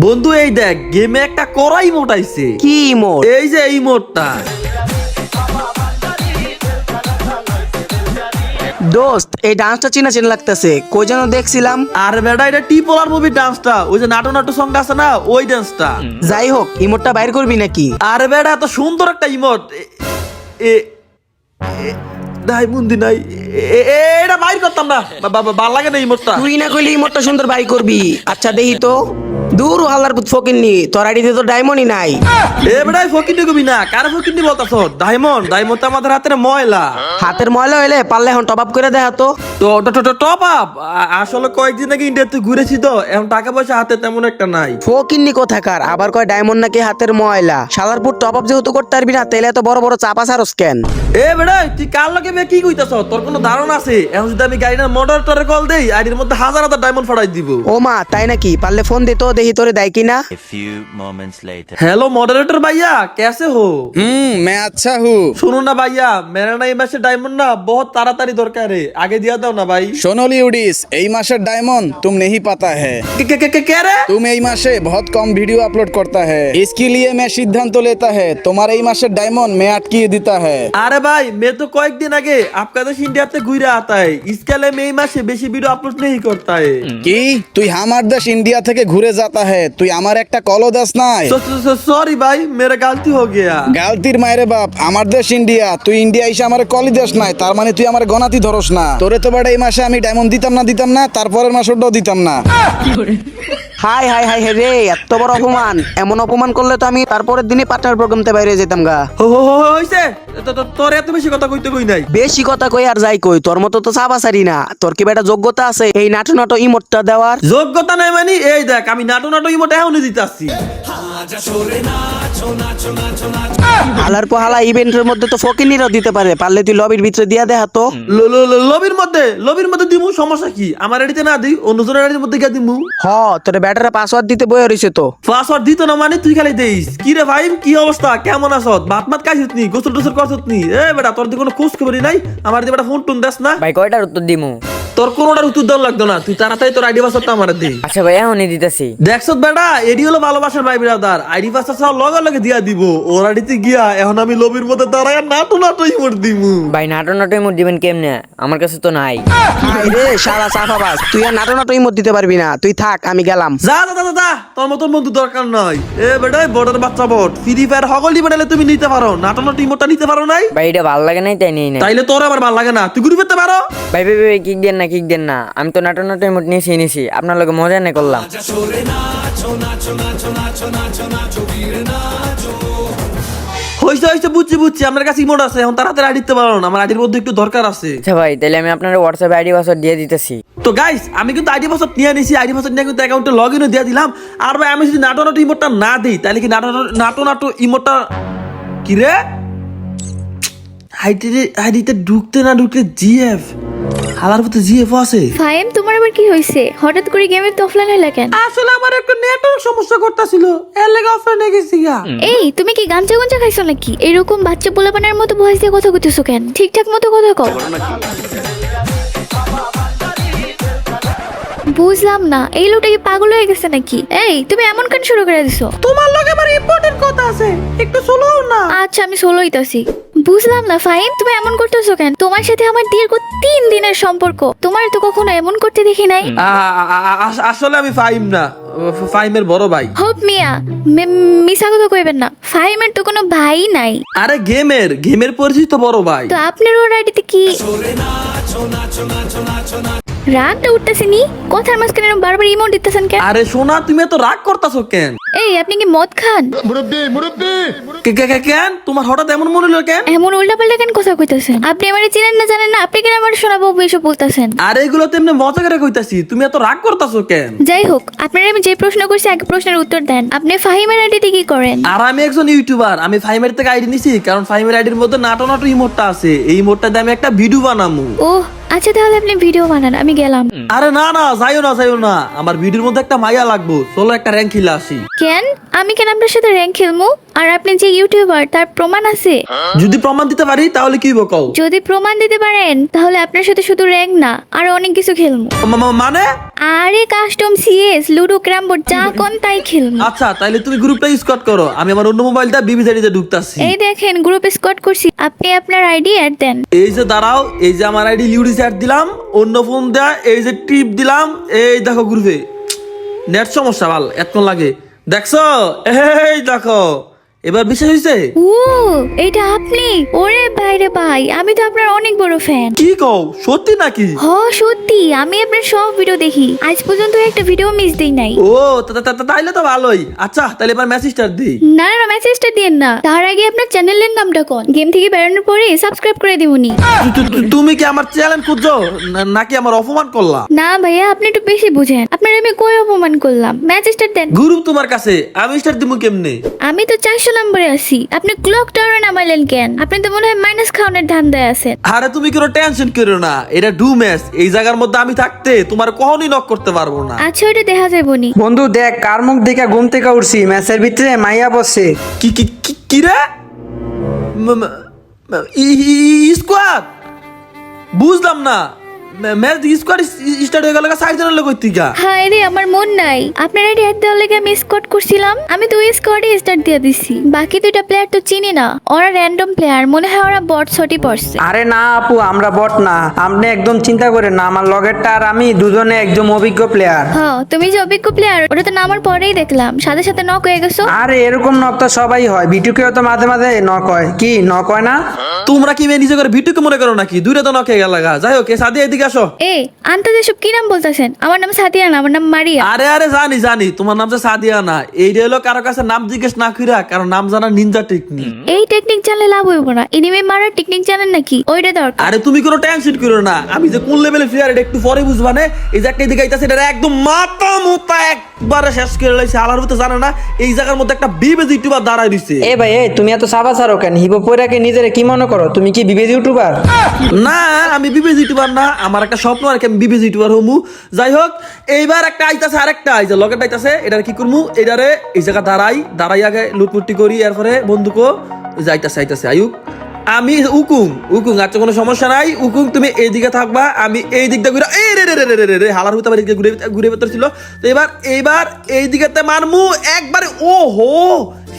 বন্ধু এই দেখ গেমে একটা করাই মোটাইছে কি ইমোট এই যে এই মোটটা দোস্ত এই ডান্সটা চিনা চিনা লাগতেছে। কই যেন দেখছিলাম। আর বেটা এটা টি পোলার মুভি ডান্সটা ওই যে নাটো নাটো সংটা আছে না ওই ডান্সটা যাই হোক ইমোটটা বাইর করবি নাকি? আর বেটা এত সুন্দর একটা ইমোট এ- এ এ- নাই মুন্দি নাই। এ- এটা বাইর করতাম না। বা- বা- বা- ভালো লাগে না ইমোটটা তুই না কইলে ইমোটটা সুন্দর বাই করবি। আচ্ছা দেখি তো। দূর হালার পুত ফকিননি তোর আইডিতে তো ডায়মন্ডই নাই। এ বেটাই ফকিন্নি কবি না কারে ফকিন্নি বলতাছ? ডায়মন্ড ডায়মন্ড তো আমাদের হাতের ময়লা। হাতের ময়লা হইলে পারলে এখন টপ আপ করে দেখা তো তো টপ আপ আসলে কয়েকদিন আগে ইন্ডিয়াতে ঘুরেছি তো এখন টাকা পয়সা হাতে তেমন একটা নাই। ফকিননি কোথাকার? আবার কয় ডায়মন্ড নাকি হাতের ময়লা? শালারপুর টপ আপ যেহেতু করতে পারবি না তাইলে এত বড় বড় চাপা সারস কেন এ বেড়াই তুই কার লগে বে কি কইতাছ? তোর কোনো ধারণা আছে? এখন যদি আমি গাড়িটার মোটরটারে কল দেই আইডির মধ্যে হাজার হাজার ডায়মন্ড ফাড়াই দিব। ও মা তাই নাকি? পারলে ফোন দে তো দেহি হিতরে দেয় কিনা? হ্যালো মডারেটর ভাইয়া কেসে হো? হুম মে আচ্ছা হু। सुनो না ভাইয়া মেরা ना এই মাসে ডায়মন্ড না বহুত তাড়াতাড়ি দরকার। হে আগে দিয়া দাও না ভাই। শোনো লিউডিস এই মাসের ডায়মন্ড তুম নেহি পাতা হে। কে রে? তুম এই মাসে বহুত কম ভিডিও আপলোড করতা হে। ইসকি লিয়ে মে সিদ্ধান্ত লেতা হে তোমার এই মাসের ডায়মন্ড মে আটকিয়ে দিতা হে। আরে ভাই मैं तो কয়েকদিন আগে আপনাদের ইন্ডিয়াতে ঘুরে আতা है इसके लिए मैं এই মাসে বেশি ভিডিও আপলোড নেহি করতা হে। কি? তুই হামার দেশ ইন্ডিয়া থেকে ঘুরে যা যাতা है তুই আমার একটা কলও দাস নাই सॉरी भाई मेरा गलती हो गया গালতির মায়েরে বাপ আমার দেশ ইন্ডিয়া তুই ইন্ডিয়া এসে আমার কলি দেশ নাই তার মানে তুই আমার গনাতি ধরস না তোরে তো বাড়ে এই মাসে আমি ডায়মন্ড দিতাম না দিতাম না তারপরের মাস ওটাও দিতাম না হাই হাই হাই হে রে এত বড় অপমান এমন অপমান করলে তো আমি তারপরের দিনই পার্টনার প্রোগ্রামতে বাইরে যেতাম গা হো হো হো হইছে তো- তো- তোর এত বেশি কথা কইতে কই নাই বেশি কথা কই আর যাই কই তোর মতো তো চাবাসারি না তোর কি বেটা যোগ্যতা আছে এই নাটো নাটো ইমোটটা দেওয়ার যোগ্যতা নাই মানে এই দেখ আমি নাটো নাটো ইমোটে এখনই দিতাছি। হালার পোহালা ইভেন্টের মধ্যে তো ফকিনিরাও দিতে পারে পারলে তুই লবির ভিতরে দিয়া দেখা তো। লবির মধ্যে লবির মধ্যে দিমু সমস্যা কি? আমার এডিতে না দিই অন্যজনের এডির মধ্যে গিয়ে দিমু। হ তোর ব্যাটারে পাসওয়ার্ড দিতে বয়ে রইছে তো। পাসওয়ার্ড দিত না মানে তুই খালি দেইস। কি রে ভাই কি অবস্থা? কেমন আছ? ভাত মাত খাইছিস নি গোসল টোসল করছিস নি? এ বেটা তোর দিকে কোনো খোঁজ খবরই নাই? আমার দিয়ে বেটা ফোন টোন দেস না। ভাই কয়টার উত্তর দিমু? তোর কোনোটার উত্তর দেওয়া লাগতো না। তুই তাড়াতাড়ি তোর আইডি পাসওয়ার্ডটা আমার দে। আচ্ছা ভাই এখনই দিতেছি। দেখছ বেটা এডি হলো ভালোবাসার ভাই বিরাদার আইডি পাসওয়ার্ড সব লগে লগে দিয়া দিব। ওর আইডিতে গিয়া এখন আমি লবির মধ্যে দাঁড়ায় নাটু নাটু ইমোট দিমু। ভাই নাটো নাটো মুড দিবেন কেমনে? আমার কাছে তো নাই। রে সারা সাফাবাজ তুই আর নাটো নাটো ইমোট দিতে পারবি না। তুই থাক আমি গেলাম। যা যা যা, যা তোর মতন বন্ধু দরকার নাই। এ বেটা বড়ের বাচ্চা বট। ফ্রি ফায়ার হগলি বানালে তুমি নিতে পারো। নাটো নাটু ইমোটটা নিতে পারো নাই? ভাই এটা ভালো লাগে নাই তাই নেই না। তাইলে তোর আবার ভালো লাগে না। তুই ঘুরে পেতে পারো। ভাই ভাই ভাই কিক দেন না কিক দেন না। আমি তো নাটো নাটো মুড নিয়েছি নিয়েছি আপনার লোক মজা নে করলাম হইছে হইছে বুঝছি বুঝছি। আপনার কাছে ইমোট আছে? এখন তাড়াতাড়ি আইডি দিতে পারো না। আমার আইডির মধ্যে একটু দরকার আছে। আচ্ছা ভাই তাহলে আমি আপনার হোয়াটসঅ্যাপে আইডি পাসওয়ার্ড দিয়ে দিতেছি। তো গাইস আমি কিন্তু আইডি পাসওয়ার্ড নিয়ে নিছি। আইডি পাসওয়ার্ড নিয়ে কিন্তু অ্যাকাউন্টে লগ ইনও দিয়ে দিলাম। আর ভাই আমি যদি নাটো নাটো ইমোটটা না দিই তাহলে কি নাটো নাটো- নাটো ইমোটটা কি রে? আইডিতে আইডিতে ঢুকতে না ঢুকতে জিএফ হালার মতো জিএফ আছে। ফাইম আবার কি হয়েছে হঠাৎ করে গেমের তো অফলাইন হইলা কেন? আসলে আমার একটু নেটওয়ার্ক সমস্যা করতেছিল। এর লেগে অফলাইনে গেছি গা। এই তুমি কি গাঞ্জা গঞ্জা খাইছো নাকি? এরকম বাচ্চা পোলাপানের মতো ভয়েস দিয়ে কথা কইতেছো কেন? ঠিকঠাক মতো কথা কও। বুঝলাম না এই লোকটা কি পাগল হয়ে গেছে নাকি? এই তুমি এমন কেন শুরু করে দিছো? তোমার লগে আমার ইম্পর্টেন্ট কথা আছে। একটু শুনো না। আচ্ছা আমি সোলো হইতাছি। বুঝলাম না ফাইন তুমি এমন করতেছো কেন? তোমার সাথে আমার দীর্ঘ তিন দিনের সম্পর্ক। তোমার তো কখনো এমন করতে দেখি নাই? আসলে আমি ফাইম না। ফাইমের বড় ভাই। হোপ মিয়া মে- মিশা কথা কইবেন না। ফাইমের তো কোনো ভাই নাই। আরে গেমের গেমের পরিচিত বড় ভাই। তো আপনার ওর আইডিতে কি রাগটা উঠতেছে নি? কথার মাঝখানে বারবার ইমোট দিতেছেন কেন? আরে সোনা তুমি এত রাগ করতেছো কেন? এই আপনি কি মদ খান? কে- কে- কে- কেন? তোমার হঠাৎ এমন মনে হলো কেন? এমন উল্টাপাল্টা কেন কথা কইতেছেন? আপনি আমার চিনেন না জানেন না আপনি কেন আমার শোনাবো এসব বলতেছেন? আর এগুলো তেমনি মজা করে কইতাছি তুমি এত রাগ করতেছো কেন? যাই হোক আপনার আমি যে প্রশ্ন করছি আগে প্রশ্নের উত্তর দেন। আপনি ফাহিমের আইডিতে কি করেন? আর আমি একজন ইউটিউবার আমি ফাইমের থেকে আইডি নিছি কারণ ফাইমের আইডির মধ্যে নাটো নাটো ইমোটটা আছে। এই ইমোটটা দিয়ে আমি একটা ভিডিও বানামু। ওহ আচ্ছা তাহলে আপনি ভিডিও বানান আমি গেলাম। আরে না না যাইও না যাইও না। আমার ভিডিওর মধ্যে একটা মাইয়া লাগবো। চলো একটা র্যাঙ্ক খিলা আসি। কেন? আমি কেন আপনার সাথে র্যাঙ্ক খেলব আর আপনি যে ইউটিউবার তার প্রমাণ আছে? যদি প্রমাণ দিতে পারি তাহলে কি হইব কও? যদি প্রমাণ দিতে পারেন তাহলে আপনার সাথে শুধু র্যাঙ্ক না আর অনেক কিছু খেলব মা- মা- মানে? আরে custom CS ludo carrom board যা কোন তাই খেলব আচ্ছা তাইলে তুমি গ্রুপটা স্কট করো। আমি আমার অন্য মোবাইলটা বিবিসারিতে ঢুকতাছি। এই দেখেন গ্রুপ স্কট করছি। আপনি আপনার আইডি অ্যাড দেন। এই যে দাঁড়াও এই যে আমার আইডি লিউডি সেট দিলাম, অন্য ফোন দেয়া, এই যে টিপ দিলাম, এই দেখো গ্রুপে নেট সমস্যা ভালো এতক্ষণ লাগে। দেখছ? এই দেখো। এবার বিশেষ হয়েছে? ও এটা আপনি? ওরে বাইরে ভাই আমি তো আপনার অনেক বড় ফ্যান কি কও? সত্যি নাকি? হ সত্যি আমি আপনার সব ভিডিও দেখি। আজ পর্যন্ত একটা ভিডিও মিস দেই নাই। ও তা- তা- তা- তাইলে তো ভালোই। আচ্ছা তাহলে এবার মেসেজটা দিই না না মেসেজটা দিয়েন না। তার আগে আপনার চ্যানেলের নামটা কোন। গেম থেকে বেরোনোর পরে সাবস্ক্রাইব করে দিবনি তু- তু- তু- তুমি কি আমার চ্যালেঞ্জ খুঁজছো? না- নাকি আমার অপমান করলা? না ভাইয়া আপনি একটু বেশি বুঝেন। আপনার আমি কই অপমান করলাম? মেসেজটা দেন। গ্রুপ তোমার কাছে। আমি স্টার দিব কেমনে? আমি তো চারশো নম্বরে আছি। আপনি ক্লক টাওয়ারে নামাইলেন কেন? আপনি তো মনে হয় মাইনাস খাওয়ানোর ধান্দায় আছেন। আরে তুমি কোনো টেনশন করো না এটা ডু ম্যাচ এই জায়গার মধ্যে আমি থাকতে তোমার কখনই নক করতে পারব না। আচ্ছা ওইটা দেখা যাবনি বন্ধু দেখ কার মুখ দেখে ঘুম থেকে উঠছি? ম্যাচের ভিতরে মাইয়া বসছে কি কি কি কি রে? স্কোয়াড বুঝলাম না। ম্যাচ স্কোয়াড স্টার্ট হয়ে গেল সাইড জনের লোক থেকে হায় রে আমার মন নাই। আপনার দেওয়ার লেগে আমি স্কট করছিলাম আমি তো স্কোয়াডে স্টার্ট দিয়ে দিছি। বাকি দুইটা প্লেয়ার তো চিনি না ওরা র্যান্ডম প্লেয়ার মনে হয় ওরা বট শটই পড়ছে। আরে না আপু আমরা বট না। আপনি একদম চিন্তা করেন না আমার লগেরটা আর আমি দুজনে একদম অভিজ্ঞ প্লেয়ার হ্যাঁ তুমি যে অভিজ্ঞ প্লেয়ার ওটা তো নামার পরেই দেখলাম সাথে সাথে নক হয়ে গেছো? আরে এরকম নক তো সবাই হয় বিটুকেও তো মাঝে মাঝে নক হয়। কি নক হয় না? তোমরা কি মেয়ে নিজে করে ভিডিওকে মনে করো নাকি? দুইটা তো নকে গেল যাই হোক এ সাদি এদিকে আসো। এ আন্তা এসব কি নাম বলতেছেন? আমার নাম সাদিয়া না আমার নাম মারিয়া। আরে আরে জানি জানি তোমার নাম যে সাদিয়া না এইটা হলো কারও কাছে নাম জিজ্ঞেস না কইরা কারণ নাম জানা নিনজা টেকনিক এই টেকনিক জানলে লাভ হইব না। এনিমে মারার টেকনিক জানেন নাকি? ওইটা দরকার। আরে তুমি কোনো টেনশন করো না। আমি যে কোন প্লেয়ার এটা একটু পরে বুঝবা না? এই যে একটা এদিকে আইতাছে এটা একদম মাথা মুতা একবারে শেষ করে লাইছে। আলার ভিতরে জানে না এই জায়গার মধ্যে একটা বিবেজ ইউটিউবার দাঁড়ায় দিছে এ ভাই এ তুমি এত সাবা সারো কেন? হিপো পয়রাকে নিজেরে কি মনে করো? তুমি কি বিবেজ ইউটিউবার? না আমি বিবেজ ইউটিউবার না আমার একটা স্বপ্ন আর কি আমি বিবেজ ইউটিউবার হমু। যাই হোক এইবার একটা আইতাছে, আরেকটা আইছে লগের আইতাছে, এটার কি করমু? এটারে এই জায়গা দাঁড়াই দাঁড়াই আগে লুটপুটি করি, এরপরে বন্ধুকো যাইতাছে আইতাছে আয়ুক আমি উকুং উকুং আচ্ছা কোনো সমস্যা নাই। উকুং, তুমি এইদিকে থাকবা, আমি এই দিকটা ঘুরে এই রে রে রে রে রে রে হালার হতে পারি ঘুরে ঘুরে ভেতর ছিল। তো এবার এইবার এই দিকেতে মারমু, একবারে ও হো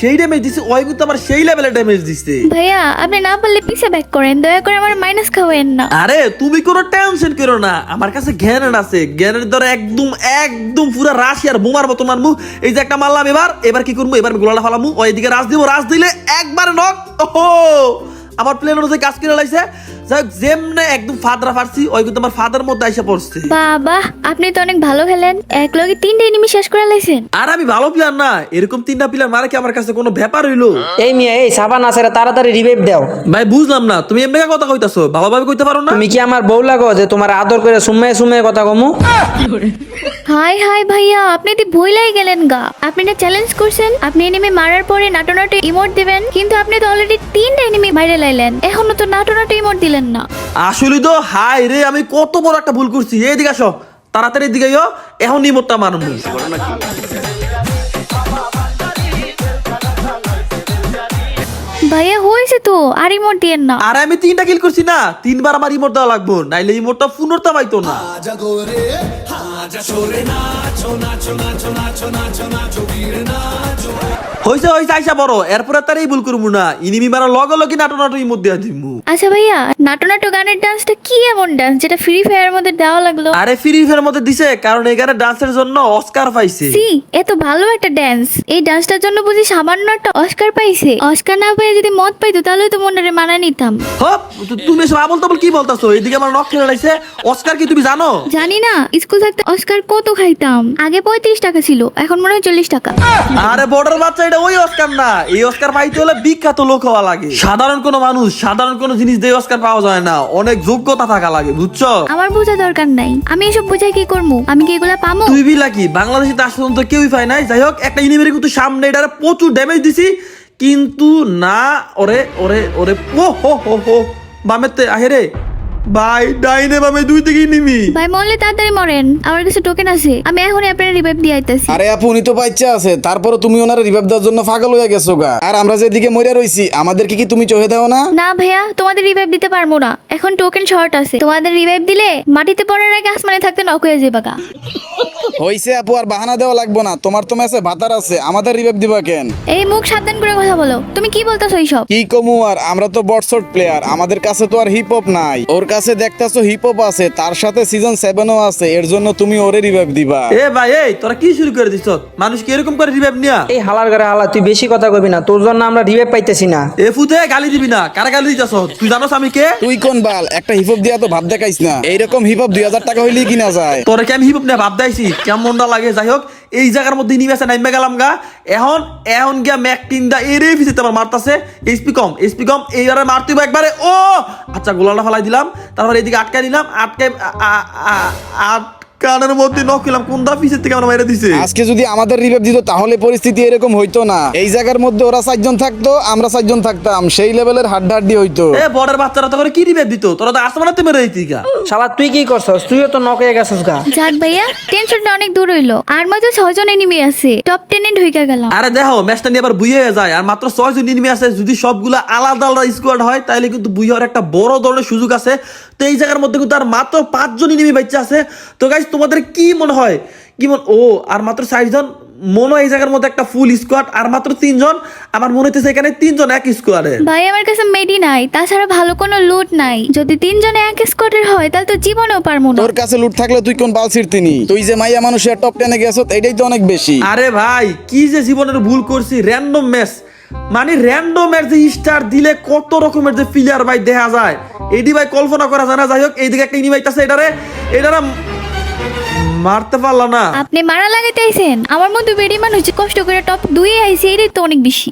সেই ড্যামেজ দিছে ওই কিন্তু আমার সেই লেভেলে ড্যামেজ দিছে। ভাইয়া আপনি না পারলে পিছে ব্যাক করেন দয়া করে আমার মাইনাস খাওয়েন না। আরে তুমি কোনো টেনশন করো না। আমার কাছে গ্যানেড আছে। জ্ঞানের ধরে একদম একদম পুরো রাশি আর বোমার মতো মারমু। এই যে একটা মারলাম এবার এবার কি করব এবার গোলাটা ফালামু। ওইদিকে রাজ দিব রাজ দিলে একবার নক ওহো! আমার প্লেন অনুযায়ী কাজ করে লাইছে। যাই হোক যেমনে একদম ফাদরা ফারছি ওই কিন্তু আমার ফাদার মধ্যে আইসা পড়ছে। বাবা আপনি তো অনেক ভালো খেলেন। এক লগে তিনটে এনিমি শেষ করে লাইছেন। আর আমি ভালো প্লেয়ার না এরকম তিনটা প্লেয়ার মারে কি আমার কাছে কোনো ব্যাপার হইল? এই মিয়া এই সাবা না তাড়াতাড়ি রিভাইভ দাও। ভাই বুঝলাম না তুমি এমনি কথা কইতাছো ভালোভাবে কইতে পারো না? তুমি কি আমার বউ লাগো যে তোমার আদর করে সুমে সুমে কথা কমু? হাই হাই ভাইয়া আপনি তো ভুলাই গেলেন গা। আপনি না চ্যালেঞ্জ করছেন আপনি এনিমি মারার পরে নাটো নাটো ইমোট দিবেন কিন্তু আপনি তো অলরেডি তিনটা এনিমি বাইরে লাইলেন এখনও তো নাটো নাটো ইমোট দিলেন না। আসলে তো হাই রে আমি কত বড় একটা ভুল করছি। এইদিকে আসো তাড়াতাড়ি আইও, এখন নিমতটা মারমু ভাইয়া হয়েছে তো আর ইমোট দিয়েন না। আর আমি তিনটা কিল করছি না তিনবার আমার ইমোট দেওয়া লাগবো নাইলে ইমোটটা পুনর্তা পাইতো না। হইছে হইছে আইসা বড় এরপরে তার এই ভুল করব না। ইনিমি মারা লগে লগে নাটো নাটো দিমু আচ্ছা ভাইয়া নাটো নাটো গানের ডান্সটা কি এমন ডান্স যেটা ফ্রি ফায়ারের মধ্যে দেওয়া লাগল। আরে ফ্রি ফায়ার মধ্যে দিছে কারণ এখানে ডান্সের জন্য অস্কার পাইছে। সি এত ভালো একটা ডান্স এই ডান্সটার জন্য বুঝি সামান্য একটা অস্কার পাইছে। অস্কার না পেয়ে যদি মদ পাইতো তাহলে তো মনে মানা নিতাম। হপ তুমি তাবল কি বলতাছো? এদিকে আমার নখ খেলে অস্কার কি তুমি জানো? জানি না স্কুল থাকতে অস্কার কত খাইতাম? আগে পঁয়ত্রিশ টাকা ছিল এখন মনে হয় চল্লিশ টাকা। আরে বর্ডার বাচ্চা এটা ওই অস্কার না। এই অস্কার পাইতে হলে বিখ্যাত লোক হওয়া লাগে। সাধারণ কোনো মানুষ সাধারণ কোনো জিনিস দিয়ে অস্কার পাওয়া যায় না। অনেক যোগ্যতা থাকা লাগে বুঝছ? আমার বোঝা দরকার নাই। আমি এসব বোঝাই কি করব আমি কি এগুলা পামো? তুই বিলা কি? বাংলাদেশে তার পর্যন্ত কেউই পায় নাই। যাই হোক একটা ইনিমের কিন্তু সামনে এটারে প্রচুর ড্যামেজ দিছি। কিন্তু না ওরে ওরে ওরে ও হো হো হো। বামেতে আহে রে ভাই ডাইনে বামে দুই থেকে নিমি। ভাই মরলে তাড়াতাড়ি মরেন। আমার কাছে টোকেন আছে। আমি এখনই আপনার রিভাইভ দিয়ে আইতাছি। আরে আপু উনি তো বাচ্চা আছে। তারপরে তুমি ওনার রিভাইভ দেওয়ার জন্য পাগল হয়ে গেছো গা। আর আমরা যেদিকে মরে রইছি আমাদেরকে কি তুমি চোহে দাও না? না ভাইয়া তোমাদের রিভাইভ দিতে পারব না। এখন টোকেন শর্ট আছে। তোমাদের রিভাইভ দিলে মাটিতে পড়ার আগে আসমানে থাকতে নক হয়ে যাবে গা। হইছে আপু আর বাহানা দেওয়া লাগবো না। তোমার তো ম্যাচে ভাতার আছে আমাদের রিভাইভ দিবা কেন? এই মুখ সাবধান করে কথা বলো। তুমি কি বলতেছো এইসব? কি কমু আর আমরা তো বটশট প্লেয়ার আমাদের কাছে তো আর হিপ হপ নাই। ওর কাছে দেখতাছো হিপ হপ আছে তার সাথে সিজন সেভেনও আছে এর জন্য তুমি ওরে রিভাইভ দিবা। এ ভাই এই তোরা কি শুরু করে দিছ? মানুষ কি এরকম করে রিভাইভ নিয়া? এই হালার ঘরে হালা তুই বেশি কথা কবি না তোর জন্য আমরা রিভাইভ পাইতেছি না। এ ফুতে গালি দিবি না কারা গালি দিতেছ? তুই জানোস আমি কে? তুই কোন বাল? একটা হিপ হপ দিয়া তো ভাব দেখাইস না। এইরকম হিপ হপ দুই হাজার টাকা হইলেই কিনা যায়। তোরে কি আমি হিপ নিয়ে ভাব দাইছি কেমন না লাগে, যাই হোক, এই জায়গার মধ্যে নিবেছে নাইমে গেলাম গা। এখন এখন গিয়া ম্যাক টিন্দা এরে ফিসিতে আমার মারতাছে। এইচপি কম এইচপি কম এইবারে মারতে হইবো একবারে, ও! আচ্ছা গোলাটা ফেলাই দিলাম। তারপর এদিকে আটকাই দিলাম আটকাই আ- আটকানোর মধ্যে নকিলাম কোন দা থেকে আমার মেরে দিছে? আজকে যদি আমাদের রিভাইভ দিত তাহলে পরিস্থিতি এরকম হইতো না। এই জায়গার মধ্যে ওরা চারজন থাকতো আমরা চারজন থাকতাম। সেই লেভেলের হাড্ডাহাড্ডি হইতো। এ বড়ের বাচ্চারা তো করে কি রিভাইভ দিত? তোরা তো আসমানাতে মেরে দিতি গা। শালা তুই কি করছস? তুইও তো নক হয়ে গেছিস গা। যাক ভাইয়া টেনশনটা অনেক দূর হইল। আর মাত্র ছয়জন এনিমি আছে। টপ টেনে ঢুকে গেলাম। আরে দেখো ম্যাচটা নিয়ে আবার বুঝে হয়ে যায়। আর মাত্র জন এনিমি আছে। যদি সবগুলো আলাদা আলাদা স্কোয়াড হয় তাহলে কিন্তু বুঝে একটা বড় ধরনের সুযোগ আছে। তো এই জায়গার মধ্যে কিন্তু আর মাত্র পাঁচজন এনিমি বাচ্চা আছে। তো গাইজ তোমাদের কি মনে হয়? কি মন ও আর মাত্র জন মনে হয় এই জায়গার মধ্যে একটা ফুল স্কোয়াড আর মাত্র তিনজন? আমার মনে হচ্ছে এখানে তিনজন এক স্কোয়াডে ভাই আমার কাছে মেডি নাই। তাছাড়া ভালো কোনো লুট নাই। যদি তিনজনে এক স্কোয়াডের হয় তাহলে তো জীবনেও পারব না। তোর কাছে লুট থাকলে তুই কোন বাল ছিড়তিনি তুই যে মাইয়া মানুষের টপ টেনে গেছত এটাই তো অনেক বেশি। আরে ভাই কি যে জীবনের ভুল করছি র্যান্ডম ম্যাচ মানে র্যান্ডম এর যে স্টার দিলে কত রকমের যে প্লেয়ার ভাই দেখা যায়। এটি ভাই কল্পনা করা যায় না। যাই হোক এইদিকে একটা ইনি বাইতেছে এটারে। এটারে মারতে পারল না। আপনি মারা লাগাইতে আইছেন। আমার মতো বেডি মানুষ কষ্ট করে টপ দুই আইছে, এটাই তো অনেক বেশি।